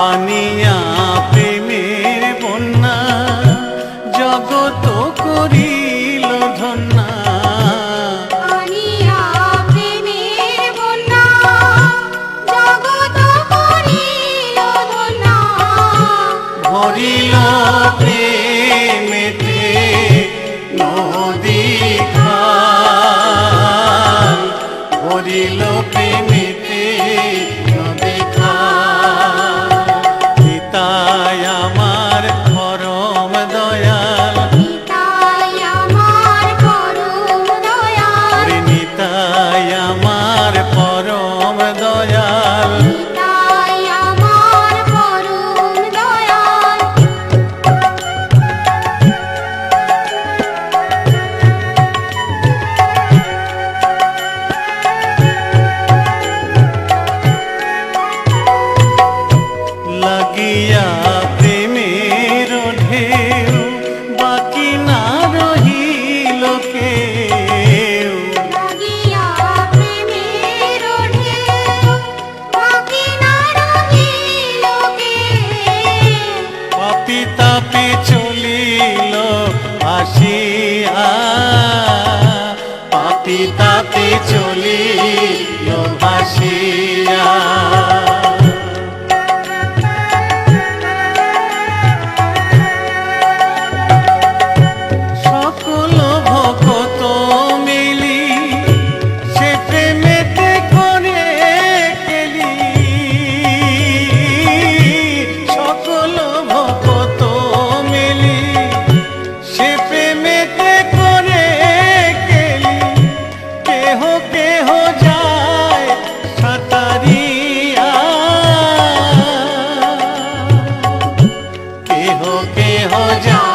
পানিয়া প্রেমের বন্যা জগত করিল ধন্যা। করিল প্রেমেতে নদী খাল করিল প্রেমেতে দয়াল লাগিয়া বাটে চলিল আসিয়া। পাপি তাতে চলিল আসিয়া কেহ কেহ যা